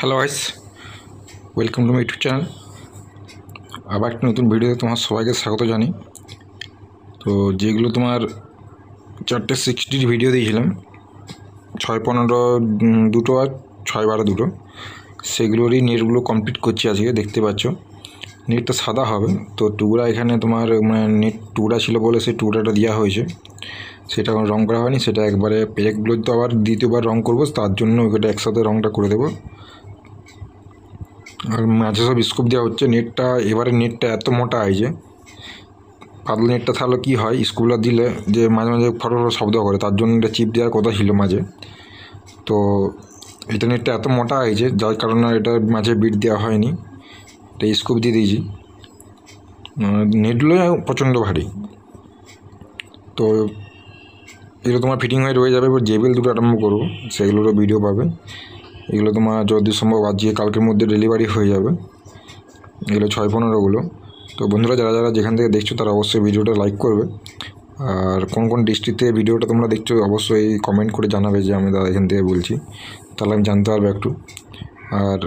Hello guys welcome to my YouTube channel আবার একটা নতুন ভিডিওতে তোমার সবাইকে স্বাগত জানি। তো যেগুলো তোমার চারটে সিক্সটির ভিডিও দিয়েছিলাম, ছয় পনেরো দুটো আর ছয় বারো দুটো, সেগুলোরই নেটগুলো কমপ্লিট করছি আজকে, দেখতে পাচ্ছ। নেটটা সাদা হবে, তো টুকরা এখানে তোমার মানে নেট টুকরা ছিল বলে সেই টুকরাটা দেওয়া হয়েছে। সেটা এখন রং করা হয়নি, সেটা একবারে পেজগুলো তো আবার দ্বিতীয়বার রং করব, তার জন্য ওইটা একসাথে রংটা করে দেবো। মাঝে সব স্কোপ দেওয়া হচ্ছে নেটটা এবারে নেটটা এত মোটা হয়েছে পাতলা নেটটা তাহলে কী হয়? স্কুলে দিলে যে মাঝে মাঝে ফটো ফটো শব্দ করে, তার জন্য এটা চিপ দেওয়ার কথা ছিল মাঝে। তো এটা নেটটা এত মোটা হয়েছে যার কারণে এটা মাঝে বিট দেওয়া হয়নি। এটা স্কোপ দিয়ে দিয়েছি। নেটগুলো প্রচণ্ড ভারী। তো এটা তোমার ফিটিং হয়ে রয়ে যাবে, এবার জেবেল দুটো আরম্ভ করব, সেগুলোরও ভিডিও পাবে। এগুলো তোমার যদি সম্ভব আজকে কালকের মধ্যে ডেলিভারি হয়ে যাবে। এগুলো ছয় পনেরোগুলো। তো বন্ধুরা, যারা যারা যেখান থেকে দেখছ তারা অবশ্যই ভিডিওটা লাইক করবে। আর কোন কোন ডিস্ট্রিক্ট ভিডিওটা তোমরা দেখছ অবশ্যই কমেন্ট করে জানাবে যে আমি দাদা এখান থেকে বলছি। তাহলে আমি জানতে পারব একটু। আর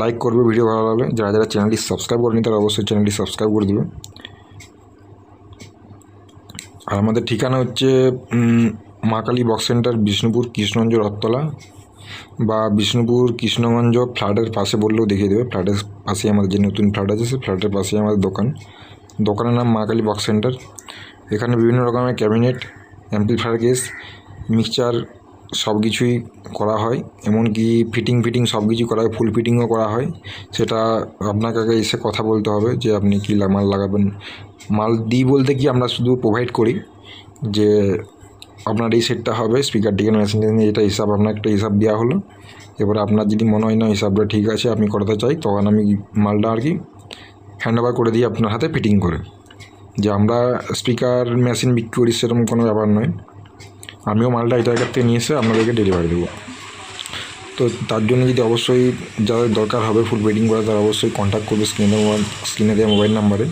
লাইক করবে ভিডিও ভালো লাগলে। যারা যারা চ্যানেলটি সাবস্ক্রাইব করেনি তারা অবশ্যই চ্যানেলটি সাবস্ক্রাইব করে দেবে। আর আমাদের ঠিকানা হচ্ছে মা কালী বক্স সেন্টার বিষ্ণুপুর কৃষ্ণঞ্জ রথতলা বা বিষ্ণুপুর কৃষ্ণগঞ্জ ফ্ল্যাটের পাশে বললেও দেখিয়ে দেবে। ফ্ল্যাটের পাশে আমাদের যে নতুন ফ্ল্যাট আছে, সেই ফ্ল্যাটের পাশে আমাদের দোকান। দোকানের নাম মা কালী বক্স সেন্টার। এখানে বিভিন্ন রকমের ক্যাবিনেট, অ্যাম্পলিফায়ার কেস, মিক্সচার সব কিছুই করা হয়। এমনকি ফিটিং ফিটিং সব কিছু করা হয়, ফুল ফিটিংও করা হয়। সেটা আপনাকে আগে এসে কথা বলতে হবে যে আপনি কী মাল লাগাবেন। মাল দিই বলতে কি আমরা শুধু প্রোভাইড করি যে আপনার এই সেটটা হবে স্পিকার টিকেন মেশিন এটা হিসাব, আপনার একটা হিসাব দেওয়া হলো। এবারে আপনার যদি মনে হয় না হিসাবটা ঠিক আছে আপনি করাতে চাই, তখন আমি মালটা আর কি হ্যান্ড ওভার করে দিই আপনার হাতে ফিটিং করে। যে আমরা স্পিকার মেশিন বিক্রি করি সেরকম কোনো ব্যাপার নয়। আমিও মালটা জায়গার থেকে নিয়ে এসে আপনাদেরকে ডেলিভারি দেবো। তো তার জন্য যদি অবশ্যই যাদের দরকার হবে ফুল বেডিং করা, তারা অবশ্যই কন্ট্যাক্ট করবে স্ক্রিনে স্ক্রিনে দেওয়া মোবাইল নাম্বারে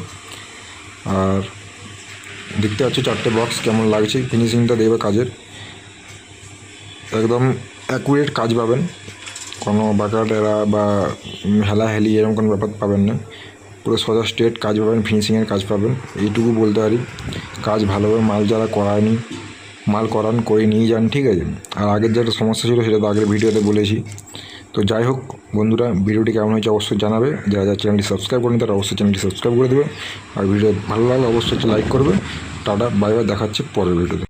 আর দেখতে পাচ্ছ চারটে বক্স কেমন লাগছে? ফিনিশিংটা দেবে কাজের। একদম অ্যাকুরেট কাজ পাবেন। কোনো বাঁকা টেরা বা হেলাহেলি এরকম কোনো ব্যাপার পাবেন না। পুরো সোজা স্ট্রেট কাজ পাবেন ফিনিশিংয়ের কাজ পাবেন। এইটুকু বলতে পারি, কাজ ভালোভাবে মাল যারা করায়নি, মাল করান, করে নিয়ে যান, ঠিক আছে? আর আগের যেটা সমস্যা ছিল সেটা তো আগের ভিডিওতে বলেছি। তো যাই হোক, বন্ধুরা, ভিডিওটি কেমন হয়েছে অবশ্যই জানাবে। যারা যারা চ্যানেলটি সাবস্ক্রাইব করেন, তারা অবশ্যই চ্যানেলটি সাবস্ক্রাইব করে দেবে। আর ভিডিও ভালো লাগলে অবশ্যই লাইক করবে। টাটা, বাই বাই, দেখাচ্ছে পরের ভিডিওতে।